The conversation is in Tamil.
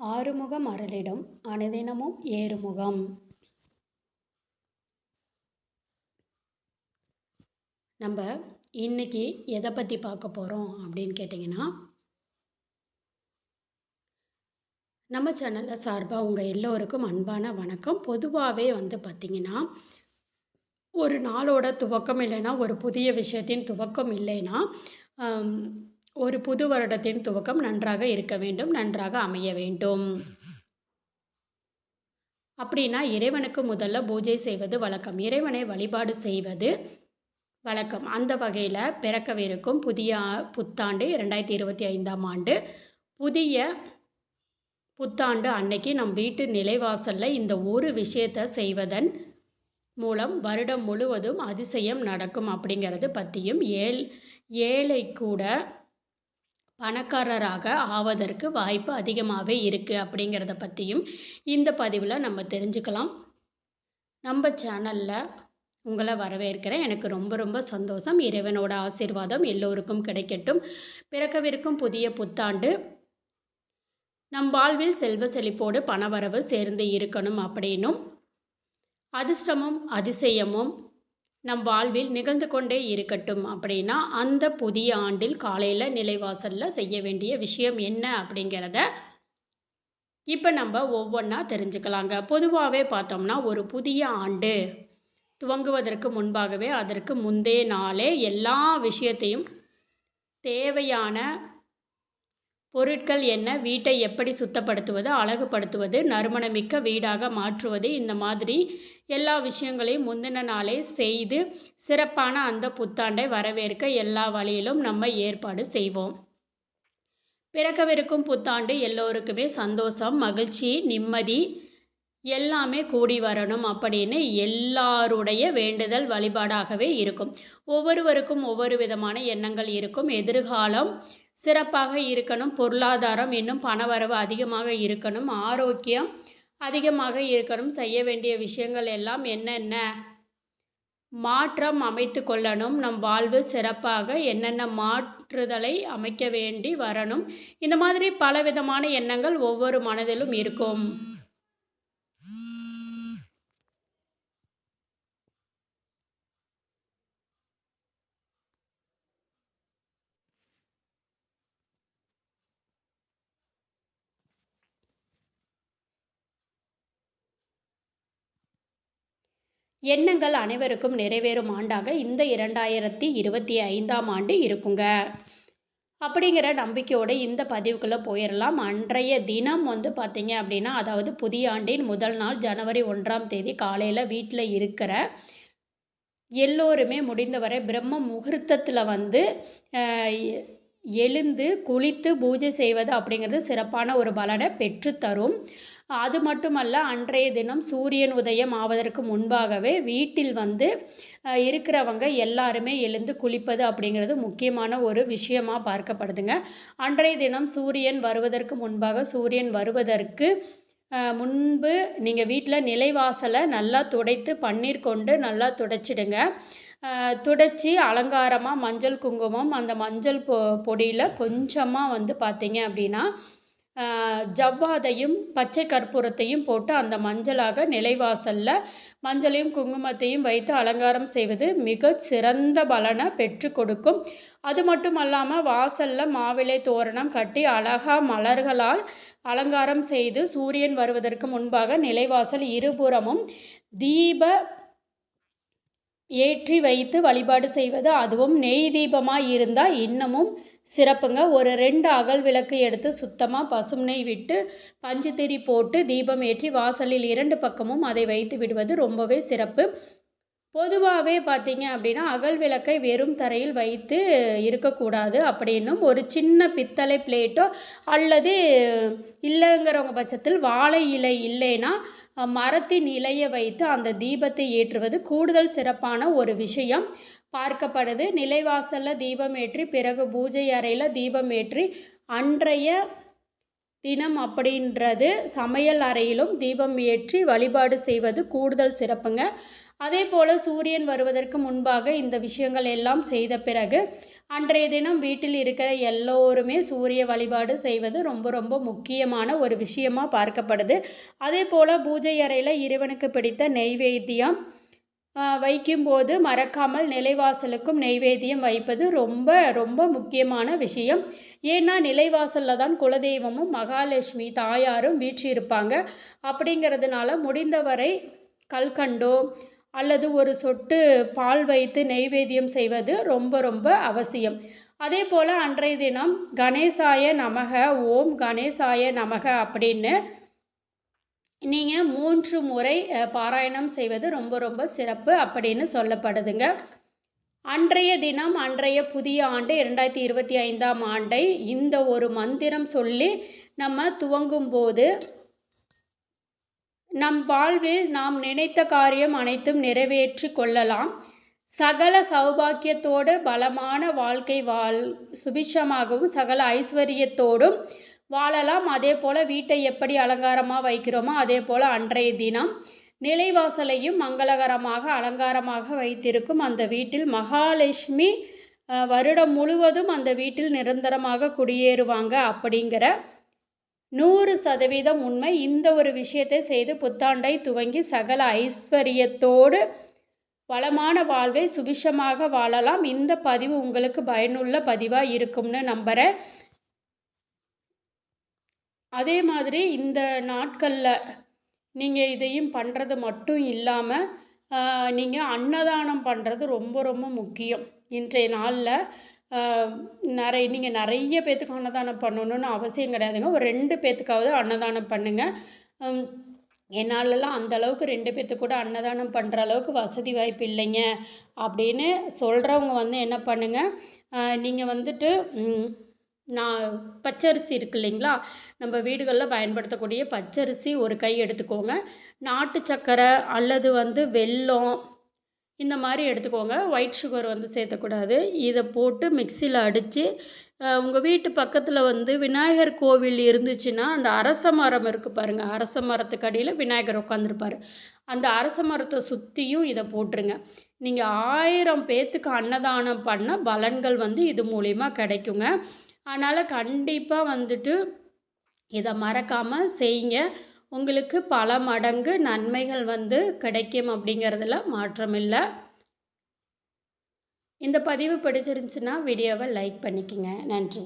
ஆறுமுகம் அரளிடம் அனுதினமும் ஏறுமுகம். நம்ம இன்னைக்கு எதை பற்றி பார்க்க போகிறோம் அப்படின்னு கேட்டிங்கன்னா நம்ம சேனலில் சார்பாக உங்கள் எல்லோருக்கும் அன்பான வணக்கம். பொதுவாகவே வந்து பார்த்திங்கன்னா ஒரு நாளோட துவக்கம் இல்லைன்னா ஒரு புதிய விஷயத்தின் துவக்கம் இல்லைன்னா ஒரு புது வருடத்தின் துவக்கம் நன்றாக இருக்க வேண்டும் நன்றாக அமைய வேண்டும். அப்படின்னா இறைவனுக்கு முதல்ல பூஜை செய்வது வழக்கம். இறைவனை வழிபாடு செய்வது வழக்கம். அந்த வகையில் பிறக்கவிருக்கும் புதிய புத்தாண்டு ரெண்டாயிரத்தி இருபத்தி ஐந்தாம் ஆண்டு. புதிய புத்தாண்டு அன்னைக்கு நம் வீட்டு நிலைவாசலில் இந்த ஒரு விஷயத்தை செய்வதன் மூலம் வருடம் முழுவதும் அதிசயம் நடக்கும் அப்படிங்கிறது பற்றியும் ஏழ் ஏழை கூட பணக்காரராக ஆவதற்கு வாய்ப்பு அதிகமாகவே இருக்குது அப்படிங்கிறத பற்றியும் இந்த பதிவில் நம்ம தெரிஞ்சுக்கலாம். நம்ம சேனலில் உங்களை வரவேற்கிறேன். எனக்கு ரொம்ப ரொம்ப சந்தோஷம். இறைவனோட ஆசீர்வாதம் எல்லோருக்கும் கிடைக்கட்டும். பிறக்கவிருக்கும் புதிய புத்தாண்டு. நம் வாழ்வில் செல்வ செழிப்போடு பணவரவு சேர்ந்து இருக்கணும் அப்படின்னும். அதிர்ஷ்டமும் அதிசயமும் நம் வாழ்வில் நிகழ்ந்து கொண்டே இருக்கட்டும் அப்படின்னா அந்த புதிய ஆண்டில் காலையில் நிலைவாசலில் செய்ய வேண்டிய விஷயம் என்ன அப்படிங்கிறத இப்போ நம்ம ஒவ்வொன்றா தெரிஞ்சுக்கலாங்க. பொதுவாகவே பார்த்தோம்னா ஒரு புதிய ஆண்டு துவங்குவதற்கு முன்பாகவே அதற்கு முந்தைய நாளே எல்லா விஷயத்தையும் தேவையான பொருட்கள் என்ன வீட்டை எப்படி சுத்தப்படுத்துவது அழகுபடுத்துவது நறுமணமிக்க வீடாக மாற்றுவது இந்த மாதிரி எல்லா விஷயங்களையும் முந்தின நாளே செய்து சிறப்பான அந்த புத்தாண்டை வரவேற்க எல்லா வழியிலும் நம்ம ஏற்பாடு செய்வோம். பிறக்கவிருக்கும் புத்தாண்டு எல்லோருக்குமே சந்தோஷம் மகிழ்ச்சி நிம்மதி எல்லாமே கூடி வரணும் அப்படின்னு எல்லாருடைய வேண்டுதல் வழிபாடாகவே இருக்கும். ஒவ்வொருவருக்கும் ஒவ்வொரு விதமான எண்ணங்கள் இருக்கும். எதிர்காலம் சிறப்பாக இருக்கணும். பொருளாதாரம் இன்னும் பணவரவு அதிகமாக இருக்கணும். ஆரோக்கியம் அதிகமாக இருக்கணும். செய்ய வேண்டிய விஷயங்கள் எல்லாம் என்னென்ன? மாற்றம் அமைத்து கொள்ளணும். நம் வாழ்வு சிறப்பாக என்னென்ன மாற்றுதலை அமைக்க வேண்டி வரணும். இந்த மாதிரி பலவிதமான எண்ணங்கள் ஒவ்வொரு மனதிலும் இருக்கும். எண்ணங்கள் அனைவருக்கும் நிறைவேறும் ஆண்டாக இந்த இரண்டாயிரத்தி இருபத்தி ஐந்தாம் ஆண்டு இருக்குங்க. அப்படிங்கிற நம்பிக்கையோடு இந்த பதிவுக்குள்ளே போயிடலாம் அன்றைய தினம் வந்து பார்த்தீங்க அப்படின்னா அதாவது புதிய ஆண்டின் முதல் நாள் ஜனவரி ஒன்றாம் தேதி காலையில் வீட்டில் இருக்கிற எல்லோருமே முடிந்தவரை பிரம்ம முகூர்த்தத்தில் வந்து எழுந்து குளித்து பூஜை செய்வது அப்படிங்கிறது சிறப்பான ஒரு பலனை பெற்றுத்தரும். அது மட்டுமல்ல அன்றைய தினம் சூரியன் உதயம் ஆவதற்கு முன்பாகவே வீட்டில் வந்து இருக்கிறவங்க எல்லாருமே எழுந்து குளிப்பது அப்படிங்கிறது முக்கியமான ஒரு விஷயமா பார்க்கப்படுதுங்க. அன்றைய தினம் சூரியன் வருவதற்கு முன்பாக சூரியன் வருவதற்கு முன்பு நீங்கள் வீட்டில் நிலைவாசலை நல்லா துடைத்து பன்னீர் கொண்டு நல்லா துடைச்சிடுங்க. துடைச்சி அலங்காரமாக மஞ்சள் குங்குமம் அந்த மஞ்சள் பொ பொடியில் கொஞ்சமாக வந்து பார்த்தீங்க அப்படின்னா ஜவ்வாதையும் பச்சை கற்பூரத்தையும் போட்டு அந்த மஞ்சளாக நிலைவாசலில் மஞ்சளையும் குங்குமத்தையும் வைத்து அலங்காரம் செய்வது மிக சிறந்த பலனை பெற்று கொடுக்கும். அது மட்டும் அல்லாமல் வாசலில் மாவிலை தோரணம் கட்டி அழகா மலர்களால் அலங்காரம் செய்து சூரியன் வருவதற்கு முன்பாக நிலைவாசல் இருபுறமும் தீப ஏற்றி வைத்து வழிபாடு செய்வது அதுவும் நெய் தீபமாக இருந்தால் இன்னமும் சிறப்புங்க. ஒரு ரெண்டு அகல் விளக்கு எடுத்து சுத்தமாக பசும் நெய் விட்டு பஞ்சு திரி போட்டு தீபம் ஏற்றி வாசலில் இரண்டு பக்கமும் அதை வைத்து விடுவது ரொம்பவே சிறப்பு. பொதுவாகவே பார்த்தீங்க அப்படின்னா அகல் விளக்கை வெறும் தரையில் வைத்து இருக்கக்கூடாது அப்படின்னும் ஒரு சின்ன பித்தளை பிளேட்டோ அல்லது இல்லைங்கிறவங்க பட்சத்தில் வாழை இலை இல்லைன்னா மரத்தின் இலையை வைத்து அந்த தீபத்தை ஏற்றுவது கூடுதல் சிறப்பான ஒரு விஷயம். பார்க்கப்படுது நிலைவாசலில் தீபம் ஏற்றி பிறகு பூஜை அறையில் தீபம் ஏற்றி அன்றைய தினம் அப்படின்றது சமையல் அறையிலும் தீபம் ஏற்றி வழிபாடு செய்வது கூடுதல் சிறப்புங்க. அதே போல் சூரியன் வருவதற்கு முன்பாக இந்த விஷயங்கள் எல்லாம் செய்த பிறகு அன்றைய தினம் வீட்டில் இருக்கிற எல்லோருமே சூரிய வழிபாடு செய்வது ரொம்ப ரொம்ப முக்கியமான ஒரு விஷயமா பார்க்கப்படுது. அதே போல் பூஜை அறையில் இறைவனுக்கு பிடித்த நெய்வேத்தியம் வைக்கும்போது மறக்காமல் நிலைவாசலுக்கும் நெய்வேத்தியம் வைப்பது ரொம்ப ரொம்ப முக்கியமான விஷயம். ஏன்னா நிலைவாசலில் தான் குலதெய்வமும் மகாலட்சுமி தாயாரும் வீற்றிருப்பாங்க. அப்படிங்கிறதுனால முடிந்தவரை கல்கண்டோ அல்லது ஒரு சொட்டு பால் வைத்து நெய்வேத்தியம் செய்வது ரொம்ப ரொம்ப அவசியம். அதே போல் அன்றைய தினம் கணேசாய நமக ஓம் கணேசாய நமக அப்படின்னு நீங்கள் மூன்று முறை பாராயணம் செய்வது ரொம்ப ரொம்ப சிறப்பு அப்படின்னு சொல்லப்படுதுங்க. அன்றைய தினம் அன்றைய புதிய ஆண்டு இரண்டாயிரத்தி இருபத்தி ஐந்தாம் ஆண்டை இந்த ஒரு மந்திரம் சொல்லி நம்ம துவங்கும் போது நம் வாழ்வில் நாம் நினைத்த காரியம் அனைத்தும் நிறைவேற்றி கொள்ளலாம். சகல சௌபாக்கியத்தோடு பலமான வாழ்க்கை வாழ் சுபிட்சமாகவும் சகல ஐஸ்வர்யத்தோடும் வாழலாம். அதே போல் வீட்டை எப்படி அலங்காரமாக வைக்கிறோமோ அதே போல் அன்றைய தினம் நிலைவாசலையும் மங்களகரமாக அலங்காரமாக வைத்திருக்கும் அந்த வீட்டில் மகாலட்சுமி வருடம் முழுவதும் அந்த வீட்டில் நிரந்தரமாக குடியேறுவாங்க அப்படிங்கிற நூறு சதவீதம் உண்மை. இந்த ஒரு விஷயத்தை செய்து புத்தாண்டை துவங்கி சகல ஐஸ்வர்யத்தோடு வளமான வாழ்வை சுபிஷமாக வாழலாம். இந்த பதிவு உங்களுக்கு பயனுள்ள பதிவாக இருக்கும்னு நம்புகிறேன் அதே மாதிரி இந்த நாட்களில் நீங்கள் இதையும் பண்ணுறது மட்டும் இல்லாமல் நீங்கள் அன்னதானம் பண்ணுறது ரொம்ப ரொம்ப முக்கியம். இன்றைய நாளில் நிறைய நீங்கள் நிறைய பேத்துக்கு அன்னதானம் பண்ணணும்னு அவசியம் கிடையாதுங்க. ஒரு ரெண்டு பேத்துக்காவது அன்னதானம் பண்ணுங்கள் என்னாலலாம் அந்த அளவுக்கு ரெண்டு பேத்துக்கு கூட அன்னதானம் பண்ணுற அளவுக்கு வசதி வாய்ப்பு இல்லைங்க. அப்படின்னு சொல்கிறவங்க வந்து என்ன பண்ணுங்கள் நீங்கள் வந்துட்டு நான் பச்சரிசி இருக்கு இல்லைங்களா? நம்ம வீடுகளில் பயன்படுத்தக்கூடிய பச்சரிசி ஒரு கை எடுத்துக்கோங்க. நாட்டு சக்கரை அல்லது வந்து வெல்லம் இந்த மாதிரி எடுத்துக்கோங்க. ஒயிட் சுகர் வந்து சேர்த்தக்கூடாது இதை போட்டு மிக்சியில் அடித்து உங்கள் வீட்டு பக்கத்தில் வந்து விநாயகர் கோவில் இருந்துச்சுன்னா அந்த அரச மரம் இருக்குது பாருங்கள் அரச மரத்துக்கு அடியில் விநாயகர் உட்காந்துருப்பார் அந்த அரச மரத்தை சுற்றியும் இதை போட்டுருங்க. நீங்கள் ஆயிரம் பேத்துக்கு அன்னதானம் பண்ண பலன்கள் வந்து இது மூலிமா கிடைக்குங்க. அதனால் கண்டிப்பாக வந்துட்டு இதை மறக்காமல் செய்யுங்க. உங்களுக்கு பல மடங்கு நன்மைகள் வந்து கிடைக்கும் அப்படிங்கிறதுல மாற்றம் இல்லை. இந்த பதிவு பிடிச்சிருந்துச்சுன்னா வீடியோவை லைக் பண்ணிக்கோங்க. நன்றி.